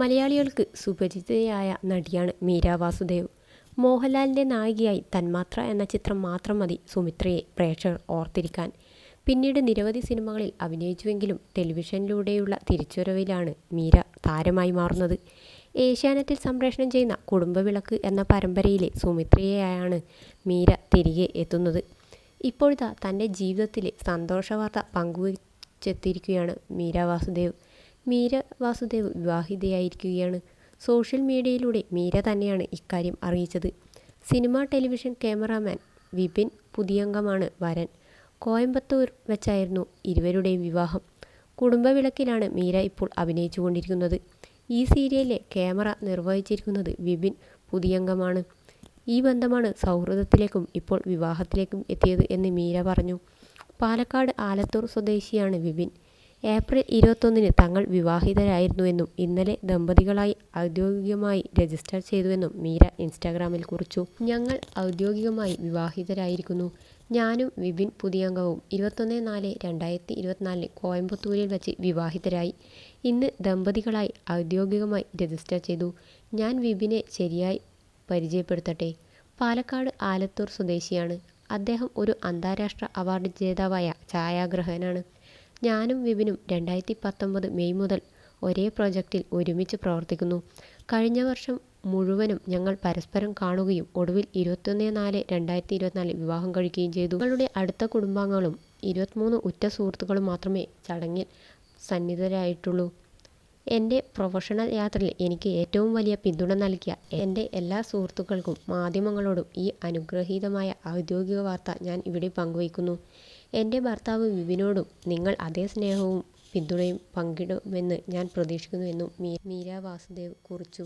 മലയാളികൾക്ക് സുപരിചിതയായ നടിയാണ് മീര വാസുദേവ്. മോഹൻലാലിന്റെ നായികയായി തന്മാത്ര എന്ന ചിത്രം മാത്രം മതി സുമിത്രയെ പ്രേക്ഷകർ ഓർത്തിരിക്കാൻ. പിന്നീട് നിരവധി സിനിമകളിൽ അഭിനയിച്ചുവെങ്കിലും ടെലിവിഷനിലൂടെയുള്ള തിരിച്ചുവരവിലാണ് മീര താരമായി മാറുന്നത്. ഏഷ്യാനെറ്റിൽ സംപ്രേഷണം ചെയ്യുന്ന കുടുംബവിളക്ക് എന്ന പരമ്പരയിലെ സുമിത്രയെയാണ് മീര തിരികെ എത്തുന്നത്. ഇപ്പോഴത്തെ തന്റെ ജീവിതത്തിലെ സന്തോഷവാർത്ത പങ്കുവച്ചെത്തിയിരിക്കുകയാണ് മീര വാസുദേവ്. മീര വാസുദേവ് വിവാഹിതയായിരിക്കുകയാണ്. സോഷ്യൽ മീഡിയയിലൂടെ മീര തന്നെയാണ് ഇക്കാര്യം അറിയിച്ചത്. സിനിമ ടെലിവിഷൻ ക്യാമറാമാൻ വിപിൻ പുതിയംഗമാണ് വരൻ. കോയമ്പത്തൂർ വെച്ചായിരുന്നു ഇരുവരുടെയും വിവാഹം. കുടുംബവിളക്കിലാണ് മീര ഇപ്പോൾ അഭിനയിച്ചുകൊണ്ടിരിക്കുന്നത്. ഈ സീരിയലിലെ ക്യാമറ നിർവഹിച്ചിരിക്കുന്നത് വിപിൻ പുതിയംഗമാണ്. ഈ ബന്ധമാണ് സൗഹൃദത്തിലേക്കും ഇപ്പോൾ വിവാഹത്തിലേക്കും എത്തിയത് എന്ന് മീര പറഞ്ഞു. പാലക്കാട് ആലത്തൂർ സ്വദേശിയാണ് വിപിൻ. ഏപ്രിൽ ഇരുപത്തൊന്നിന് തങ്ങൾ വിവാഹിതരായിരുന്നുവെന്നും ഇന്നലെ ദമ്പതികളായി ഔദ്യോഗികമായി രജിസ്റ്റർ ചെയ്തുവെന്നും മീര ഇൻസ്റ്റാഗ്രാമിൽ കുറിച്ചു. ഞങ്ങൾ ഔദ്യോഗികമായി വിവാഹിതരായിരിക്കുന്നു. ഞാനും വിപിൻ പുതിയംഗവും ഇരുപത്തൊന്ന് നാല് രണ്ടായിരത്തി ഇരുപത്തിനാലിന് കോയമ്പത്തൂരിൽ വെച്ച് വിവാഹിതരായി. ഇന്ന് ദമ്പതികളായി ഔദ്യോഗികമായി രജിസ്റ്റർ ചെയ്തു. ഞാൻ വിപിനെ ശരിയായി പരിചയപ്പെടുത്തട്ടെ. പാലക്കാട് ആലത്തൂർ സ്വദേശിയാണ്. അദ്ദേഹം ഒരു അന്താരാഷ്ട്ര അവാർഡ് ജേതാവായ ഛായാഗ്രാഹകനാണ്. ഞാനും വിപിനും രണ്ടായിരത്തി പത്തൊമ്പത് മെയ് മുതൽ ഒരേ പ്രോജക്റ്റിൽ ഒരുമിച്ച് പ്രവർത്തിക്കുന്നു. കഴിഞ്ഞ വർഷം മുഴുവനും ഞങ്ങൾ പരസ്പരം കാണുകയും ഒടുവിൽ ഇരുപത്തൊന്ന് നാല് രണ്ടായിരത്തി ഇരുപത്തിനാലിൽ വിവാഹം കഴിക്കുകയും ചെയ്തു. ഞങ്ങളുടെ അടുത്ത കുടുംബാംഗങ്ങളും ഇരുപത്തിമൂന്ന് ഉറ്റ സുഹൃത്തുക്കളും മാത്രമേ ചടങ്ങിൽ സന്നിധരായിട്ടുള്ളൂ എന്റെ പ്രൊഫഷണൽ യാത്രയിൽ എനിക്ക് ഏറ്റവും വലിയ പിന്തുണ നൽകിയ എന്റെ എല്ലാ സുഹൃത്തുക്കൾക്കും മാധ്യമങ്ങളോടും ഈ അനുഗ്രഹീതമായ ഔദ്യോഗിക വാർത്ത ഞാൻ ഇവിടെ പങ്കുവയ്ക്കുന്നു. എന്റെ ഭർത്താവ് വിപിനോടും നിങ്ങൾ അതേ സ്നേഹവും പിന്തുണയും പങ്കിടുമെന്ന് ഞാൻ പ്രതീക്ഷിക്കുന്നു എന്നും മീര വാസുദേവ് കുറിച്ചു.